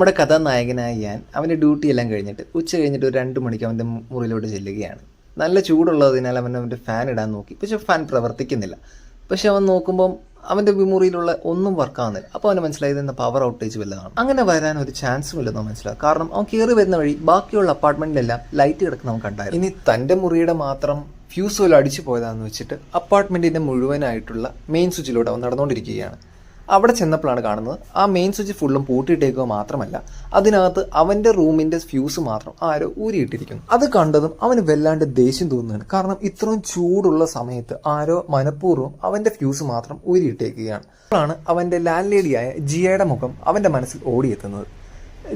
നമ്മുടെ കഥാനായകനായ ഞാൻ അവന്റെ ഡ്യൂട്ടി എല്ലാം കഴിഞ്ഞിട്ട് ഉച്ച കഴിഞ്ഞിട്ട് ഒരു രണ്ട് മണിക്ക് അവന്റെ മുറിയിലോട്ട് ചെല്ലുകയാണ്. നല്ല ചൂടുള്ളതിനാൽ അവൻ അവന്റെ ഫാൻ ഇടാൻ നോക്കി. പക്ഷെ ഫാൻ പ്രവർത്തിക്കുന്നില്ല. പക്ഷെ അവൻ നോക്കുമ്പം അവന്റെ മുറിയിലുള്ള ഒന്നും വർക്കാവുന്നില്ല അപ്പോൾ അവന് മനസ്സിലായത് എന്ന പവർ ഔട്ടേജ് വല്ലതാണ്. അങ്ങനെ വരാൻ ഒരു ചാൻസും ഇല്ലെന്ന് മനസ്സിലാവും കാരണം അവൻ കയറി വരുന്ന വഴി ബാക്കിയുള്ള അപ്പാർട്ട്മെന്റിലെല്ലാം ലൈറ്റ് കിടക്കുന്ന അവൻ കണ്ടായിരുന്നു. ഇനി തന്റെ മുറിയുടെ മാത്രം ഫ്യൂസ് വല്ല അടിച്ചു പോയതാണെന്ന് വെച്ചിട്ട് അപ്പാർട്ട്മെന്റിന്റെ മുഴുവനായിട്ടുള്ള മെയിൻ സ്വിച്ചിലൂടെ അവൻ നടന്നുകൊണ്ടിരിക്കുകയാണ്. അവിടെ ചെന്നപ്പോഴാണ് കാണുന്നത് ആ മെയിൻ സ്വിച്ച് ഫുള്ളും പൂട്ടിയിട്ടേക്കുക മാത്രമല്ല അതിനകത്ത് അവന്റെ റൂമിന്റെ ഫ്യൂസ് മാത്രം ആരോ ഊരിയിട്ടിരിക്കുന്നു. അത് കണ്ടതും അവന് വല്ലാണ്ട് ദേഷ്യം തോന്നുകയാണ്. കാരണം ഇത്രയും ചൂടുള്ള സമയത്ത് ആരോ മനഃപൂർവം അവന്റെ ഫ്യൂസ് മാത്രം ഊരിയിട്ടേക്കുകയാണ്. അപ്പോഴാണ് അവന്റെ ലാൻഡ് ലേഡിയായ ജിയയുടെ മുഖം അവന്റെ മനസ്സിൽ ഓടിയെത്തുന്നത്.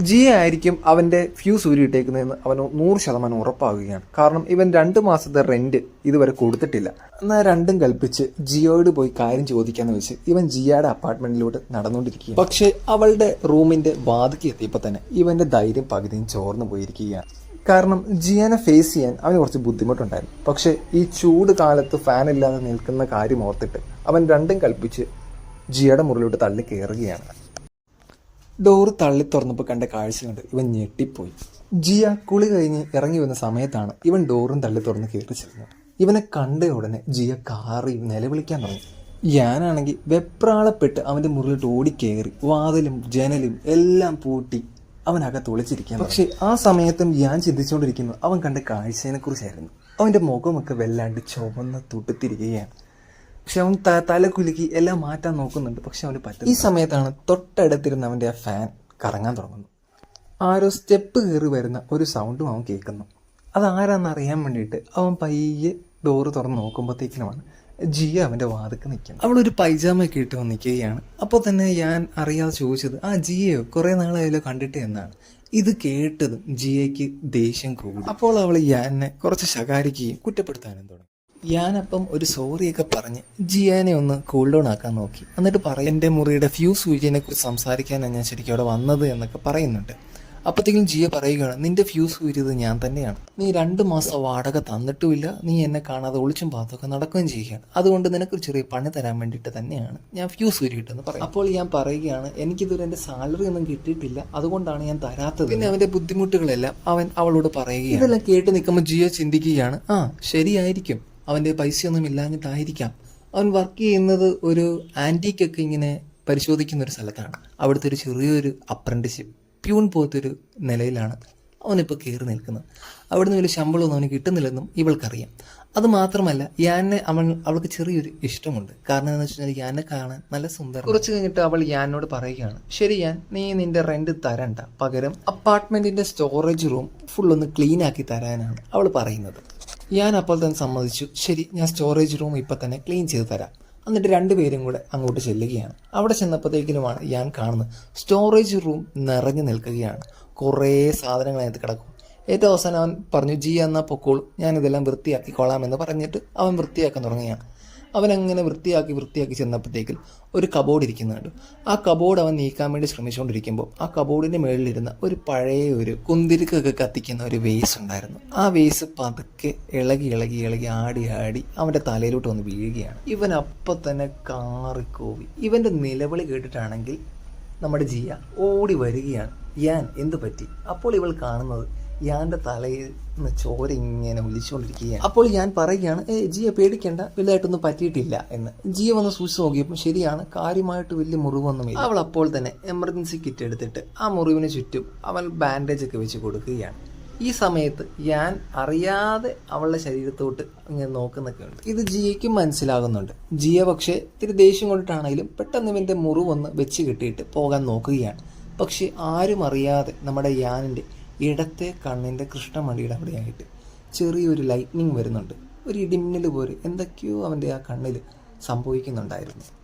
ജിയ ആയിരിക്കും അവന്റെ ഫ്യൂസ് ഊരിയിട്ടേക്കുന്നതെന്ന് അവന് നൂറ് ശതമാനം ഉറപ്പാകുകയാണ്. കാരണം ഇവൻ രണ്ട് മാസത്തെ റെന്റ് ഇതുവരെ കൊടുത്തിട്ടില്ല. എന്നാൽ രണ്ടും കൽപ്പിച്ച് ജിയോയോട് പോയി കാര്യം ചോദിക്കാന്ന് വെച്ച് ഇവൻ ജിയയുടെ അപ്പാർട്ട്മെന്റിലൂടെ നടന്നുകൊണ്ടിരിക്കുകയാണ്. പക്ഷേ അവളുടെ റൂമിന്റെ വാതിക്ക് എത്തിയപ്പോൾ തന്നെ ഇവന്റെ ധൈര്യം പകുതിയും ചോർന്നു പോയിരിക്കുകയാണ്. കാരണം ജിയനെ ഫേസ് ചെയ്യാൻ അവന് കുറച്ച് ബുദ്ധിമുട്ടുണ്ടായിരുന്നു. പക്ഷേ ഈ ചൂട് കാലത്ത് ഫാൻ ഇല്ലാതെ നിൽക്കുന്ന കാര്യം ഓർത്തിട്ട് അവൻ രണ്ടും കൽപ്പിച്ച് ജിയയുടെ മുറിലോട്ട് തള്ളി കയറുകയാണ് ഡോറ് തള്ളി തുറന്നപ്പോൾ കണ്ട കാഴ്ച കണ്ട് ഇവൻ ഞെട്ടിപ്പോയി. ജിയ കുളി കഴിഞ്ഞ് ഇറങ്ങി വന്ന സമയത്താണ് ഇവൻ ഡോറും തള്ളി തുറന്ന് കയറി ചെല്ലുന്നത്. ഇവനെ കണ്ട ഉടനെ ജിയ കാറി നിലവിളിക്കാൻ തുടങ്ങി. ഞാനാണെങ്കിൽ വെപ്രാളപ്പെട്ട് അവന്റെ മുറിയിലോട്ട് ഓടിക്കേറി വാതിലും ജനലും എല്ലാം പൂട്ടി അവനകത്ത് ഒളിച്ചിരിക്കാൻ പക്ഷേ ആ സമയത്തും ഞാൻ ചിന്തിച്ചുകൊണ്ടിരിക്കുന്നു അവൻ കണ്ട കാഴ്ചയെ കുറിച്ചായിരുന്നു. അവന്റെ മുഖമൊക്കെ വല്ലാണ്ട് ചുവന്ന് തുടുത്തിരിക്കുകയാണ്. പക്ഷെ അവൻ തല കുലുക്കി എല്ലാം മാറ്റാൻ നോക്കുന്നുണ്ട്. പക്ഷെ അവന് പറ്റും ഈ സമയത്താണ് തൊട്ടടുത്തിരുന്ന് അവന്റെ ആ ഫാൻ കറങ്ങാൻ തുടങ്ങുന്നു ആരോ സ്റ്റെപ്പ് കയറി വരുന്ന ഒരു സൗണ്ടും അവൻ കേൾക്കുന്നു. അത് ആരാന്ന് അറിയാൻ വേണ്ടിയിട്ട് അവൻ പയ്യെ ഡോറ് തുറന്ന് നോക്കുമ്പോഴത്തേക്കിനുമാണ് ജിയ അവന്റെ വാതിക്ക് നിൽക്കുന്നത്. അവളൊരു പൈജാമയൊക്കെ ഇട്ട് വന്ന് നിൽക്കുകയാണ്. അപ്പോൾ തന്നെ ഞാൻ അറിയാതെ ചോദിച്ചത് ആ ജിയയോ കുറേ നാളായാലോ കണ്ടിട്ട് എന്നാണ്? ഇത് കേട്ടതും ജിയയ്ക്ക് ദേഷ്യം കൂടും. അപ്പോൾ അവൾ യാനെ കുറച്ച് ശകാരിക്കുകയും കുറ്റപ്പെടുത്താനും തുടങ്ങി. ഞാനപ്പം ഒരു സോറിയൊക്കെ പറഞ്ഞ് ജിയാനെ ഒന്ന് കൂൾ ഡൗൺ ആക്കാൻ നോക്കി. എന്നിട്ട് പറയും എന്റെ മുറിയുടെ ഫ്യൂ സൂചിനെ കുറിച്ച് സംസാരിക്കാനാണ് ഞാൻ ശരിക്കും അവിടെ വന്നത് എന്നൊക്കെ പറയുന്നുണ്ട്. അപ്പോഴത്തേക്കും ജിയ പറയുകയാണ് നിന്റെ ഫ്യൂസ് ഊരിയത് ഞാൻ തന്നെയാണ്. നീ രണ്ട് മാസം വാടക തന്നിട്ടുമില്ല. നീ എന്നെ കാണാതെ ഒളിച്ചും പാത്തൊക്കെ നടക്കുകയും ചെയ്യുകയാണ്. അതുകൊണ്ട് നിനക്കൊരു ചെറിയ പണി തരാൻ വേണ്ടിയിട്ട് തന്നെയാണ് ഞാൻ ഫ്യൂസ് ഊരിയിട്ടെന്ന് പറയും അപ്പോൾ ഞാൻ പറയുകയാണ് എനിക്കിതുവരെ എന്റെ സാലറി ഒന്നും കിട്ടിയിട്ടില്ല. അതുകൊണ്ടാണ് ഞാൻ തരാത്തത്. പിന്നെ അവന്റെ ബുദ്ധിമുട്ടുകളെല്ലാം അവൻ അവളോട് പറയുകയാണ്. ഇതെല്ലാം കേട്ട് നിൽക്കുമ്പോൾ ജിയോ ചിന്തിക്കുകയാണ് ആ ശരിയായിരിക്കും. അവന്റെ പൈസയൊന്നും ഇല്ലാഞ്ഞിട്ടായിരിക്കാം. അവൻ വർക്ക് ചെയ്യുന്നത് ഒരു ആന്റിക്കൊക്കെ ഇങ്ങനെ പരിശോധിക്കുന്ന ഒരു സ്ഥലത്താണ്. അവിടുത്തെ ഒരു ചെറിയൊരു അപ്രന്റിഷിപ്പ് പ്യൂൺ പോലത്തൊരു നിലയിലാണ് അവനിപ്പോൾ കയറി നിൽക്കുന്നത്. അവിടുന്ന് വലിയ ശമ്പളമൊന്നും അവന് കിട്ടുന്നില്ലെന്നും ഇവൾക്കറിയാം. അത് മാത്രമല്ല യാനെ അവൾ അവൾക്ക് ചെറിയൊരു ഇഷ്ടമുണ്ട്. കാരണം എന്താണെന്ന് വെച്ചാൽ യാനെ കാണാൻ നല്ല സുന്ദരം കുറച്ച് കഴിഞ്ഞിട്ട് അവൾ യാനോട് പറയുകയാണ് ശരി ഞാൻ നീ നിന്റെ റെന്റ് തരണ്ട. പകരം അപ്പാർട്ട്മെന്റിന്റെ സ്റ്റോറേജ് റൂം ഫുൾ ഒന്ന് ക്ലീൻ ആക്കി തരാനാണ്. അവൾ പറയുന്നത്. ഞാൻ അപ്പോൾ തന്നെ സമ്മതിച്ചു. ശരി ഞാൻ സ്റ്റോറേജ് റൂം ഇപ്പം തന്നെ ക്ലീൻ ചെയ്ത് തരാം. എന്നിട്ട് രണ്ടുപേരും കൂടെ അങ്ങോട്ട് ചെല്ലുകയാണ്. അവിടെ ചെന്നപ്പോഴത്തേക്കിനുമാണ് ഞാൻ കാണുന്നത്. സ്റ്റോറേജ് റൂം നിറഞ്ഞു നിൽക്കുകയാണ്. കുറേ സാധനങ്ങൾ അതിനകത്ത് കിടക്കും. ഏറ്റവും അവസാനം അവൻ പറഞ്ഞു ജി എന്നാൽ പൊക്കോളൂ. ഞാനിതെല്ലാം വൃത്തിയാക്കിക്കൊള്ളാമെന്ന് പറഞ്ഞിട്ട് അവൻ വൃത്തിയാക്കാൻ തുടങ്ങുകയാണ്. അവൻ അങ്ങനെ വൃത്തിയാക്കി വൃത്തിയാക്കി ചെന്നപ്പോഴത്തേക്കും ഒരു കബോർഡ് ഇരിക്കുന്നുണ്ട് ആ കബോർഡ് അവൻ നീക്കാൻ വേണ്ടി ശ്രമിച്ചുകൊണ്ടിരിക്കുമ്പോൾ ആ കബോർഡിന്റെ മേളിലിരുന്ന ഒരു പഴയ ഒരു കുന്തിരിക്കൊക്കെ കത്തിക്കുന്ന ഒരു വേസ് ഉണ്ടായിരുന്നു. ആ വേസ് പതുക്കെ ഇളകി ഇളകി ഇളകി ആടി ആടി അവന്റെ തലയിലോട്ട് വന്ന് വീഴുകയാണ്. ഇവൻ അപ്പം തന്നെ കാറിക്കോവി. ഇവന്റെ നിലവിളി കേട്ടിട്ടാണെങ്കിൽ നമ്മുടെ ജിയ ഓടി വരികയാണ്. യാൻ എന്ത് പറ്റി? അപ്പോൾ ഇവൾ കാണുന്നത് യാന്റെ തലയിൽ നിന്ന് ചോര ഇങ്ങനെ ഒലിച്ചുകൊണ്ടിരിക്കുകയാണ്. അപ്പോൾ ഞാൻ പറയുകയാണ് ഏ ജിയ പേടിക്കേണ്ട വലുതായിട്ടൊന്നും പറ്റിയിട്ടില്ല എന്ന്. ജിയ വന്ന് സൂക്ഷിച്ച് നോക്കിയപ്പോൾ ശരിയാണ് കാര്യമായിട്ട് വലിയ മുറിവൊന്നുമില്ല. അവൾ അപ്പോൾ തന്നെ എമർജൻസി കിറ്റ് എടുത്തിട്ട് ആ മുറിവിന് ചുറ്റും അവൾ ബാൻഡേജ് ഒക്കെ വെച്ച് കൊടുക്കുകയാണ്. ഈ സമയത്ത് ഞാൻ അറിയാതെ അവളുടെ ശരീരത്തോട്ട് ഇങ്ങനെ നോക്കുന്നൊക്കെ ഉണ്ട് ഇത് ജിയയ്ക്കും മനസ്സിലാകുന്നുണ്ട്. ജിയ പക്ഷേ ഇത്തിരി ദേഷ്യം കൊണ്ടിട്ടാണെങ്കിലും പെട്ടെന്ന് ഇവന്റെ മുറിവൊന്ന് വെച്ച് കിട്ടിയിട്ട് പോകാൻ നോക്കുകയാണ്. പക്ഷെ ആരും അറിയാതെ നമ്മുടെ യാനിന്റെ ഇടത്തെ കണ്ണിന്റെ കൃഷ്ണമണിയുടെ അവിടെയായിട്ട് ചെറിയൊരു ലൈറ്റ്നിങ് വരുന്നുണ്ട്. ഒരു ഇടിമിന്നൽ പോലെ എന്തൊക്കെയോ അവന്റെ ആ കണ്ണിൽ സംഭവിക്കുന്നുണ്ടായിരുന്നു.